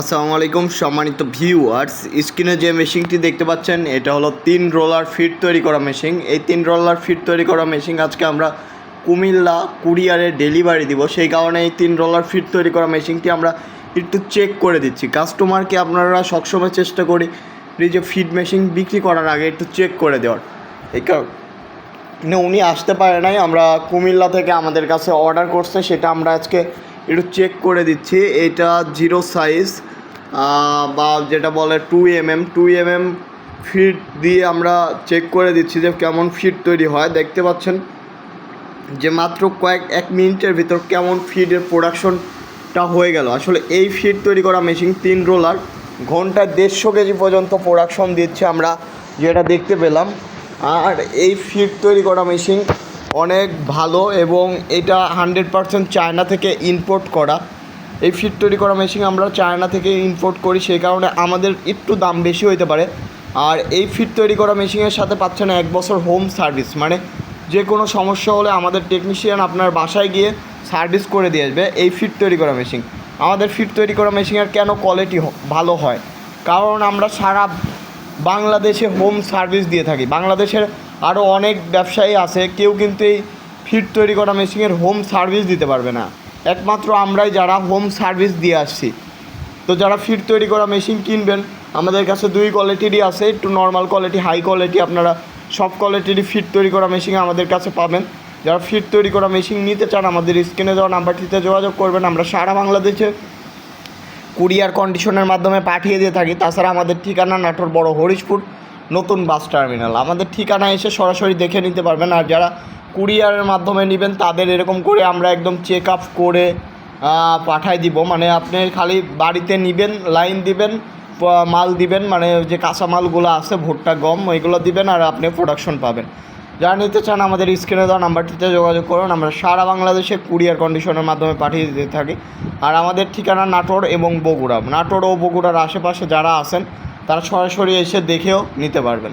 আসসালামু আলাইকুম, সম্মানিত ভিউয়ার্স স্ক্রিনে যে মেশিনটি দেখতে পাচ্ছেন, এটা হলো তিন রোলার ফিট তৈরি করা মেশিন। এই তিন রোলার ফিট তৈরি করা মেশিন আজকে আমরা কুমিল্লা কুরিয়ারে ডেলিভারি দিব। সেই কারণে এই তিন রোলার ফিট তৈরি করা মেশিনটি আমরা একটু চেক করে দিচ্ছি। কাস্টমারকে আপনারা সবসময় চেষ্টা করি যে ফিড মেশিন বিক্রি করার আগে একটু চেক করে দেওয়ার। এই কারণ উনি আসতে পারে নাই, আমরা কুমিল্লা থেকে আমাদের কাছে অর্ডার করছে, সেটা আমরা আজকে একটু চেক করে দিচ্ছি। এটা জিরো সাইজ বা যেটা বলে two M M two M M fit দিয়ে আমরা চেক করে দিচ্ছি যে কেমন ফিট তৈরি হয়। দেখতে পাচ্ছেন যে মাত্র কয়েক, এক মিনিটের ভিতর কেমন ফিডের প্রোডাকশনটা হয়ে গেল। আসলে এই ফিড তৈরি করা মেশিন তিন রোলার ঘন্টায় দেড়শো কেজি পর্যন্ত প্রোডাকশন দিচ্ছে আমরা, যেটা দেখতে পেলাম। আর এই ফিড তৈরি করা মেশিন অনেক ভালো এবং এটা হান্ড্রেড পারসেন্ট চায়না থেকে ইম্পোর্ট করা। এই ফিড তৈরি করা মেশিন আমরা চায়না থেকে ইম্পোর্ট করি, সেই কারণে আমাদের একটু দাম বেশি হইতে পারে। আর এই ফিড তৈরি করা মেশিনের সাথে পাচ্ছেন এক বছর হোম সার্ভিস মানে যে কোনো সমস্যা হলে আমাদের টেকনিশিয়ান আপনার বাসায় গিয়ে সার্ভিস করে দিয়ে আসবে এই ফিট তৈরি করা মেশিন। আমাদের ফিট তৈরি করা মেশিনের কেন কোয়ালিটি ভালো হয়? কারণ আমরা সারা বাংলাদেশে হোম সার্ভিস দিয়ে থাকি। বাংলাদেশের আরও অনেক ব্যবসায়ী আছে, কেউ কিন্তু এই ফিট তৈরি করা মেশিনের হোম সার্ভিস দিতে পারবে না। একমাত্র আমরাই যারা হোম সার্ভিস দিয়ে আসছি। তো যারা ফিট তৈরি করা মেশিন কিনবেন, আমাদের কাছে দুই কোয়ালিটিরই আছে, একটু নর্মাল কোয়ালিটি হাই কোয়ালিটি আপনারা সব কোয়ালিটিরই ফিট তৈরি করা মেশিন আমাদের কাছে পাবেন। যারা ফিট তৈরি করা মেশিন নিতে চান, আমাদের স্ক্রিনে দেওয়া নাম্বারটিতে যোগাযোগ করবেন, আমরা সারা বাংলাদেশে কুরিয়ার কন্ডিশনের মাধ্যমে পাঠিয়ে দিয়ে থাকি। তাছাড়া আমাদের ঠিকানা নাটোর বড় হরিশপুর। নতুন বাস টার্মিনাল। আমাদের ঠিকানা এসে সরাসরি দেখে নিতে পারবেন। আর যারা কুরিয়ারের মাধ্যমে নেবেন, তাদের এরকম করে আমরা একদম চেক আপ করে পাঠাই দিব। মানে আপনি খালি বাড়িতে নেবেন, লাইন দিবেন মাল দিবেন মানে যে কাঁচা মালগুলো আছে, ভুট্টা, গম, ওইগুলো দিবেন আর আপনি প্রোডাকশন পাবেন। যারা নিতে চান, আমাদের স্ক্রিনে দেওয়া নাম্বারটিতে যোগাযোগ করুন। আমরা সারা বাংলাদেশে কুরিয়ার কন্ডিশনের মাধ্যমে পাঠিয়ে দিতে থাকি। আর আমাদের ঠিকানা নাটোর এবং বগুড়া। নাটোর ও বগুড়ার আশেপাশে যারা আছেন তারা সরাসরি এসে দেখেও নিতে পারবেন।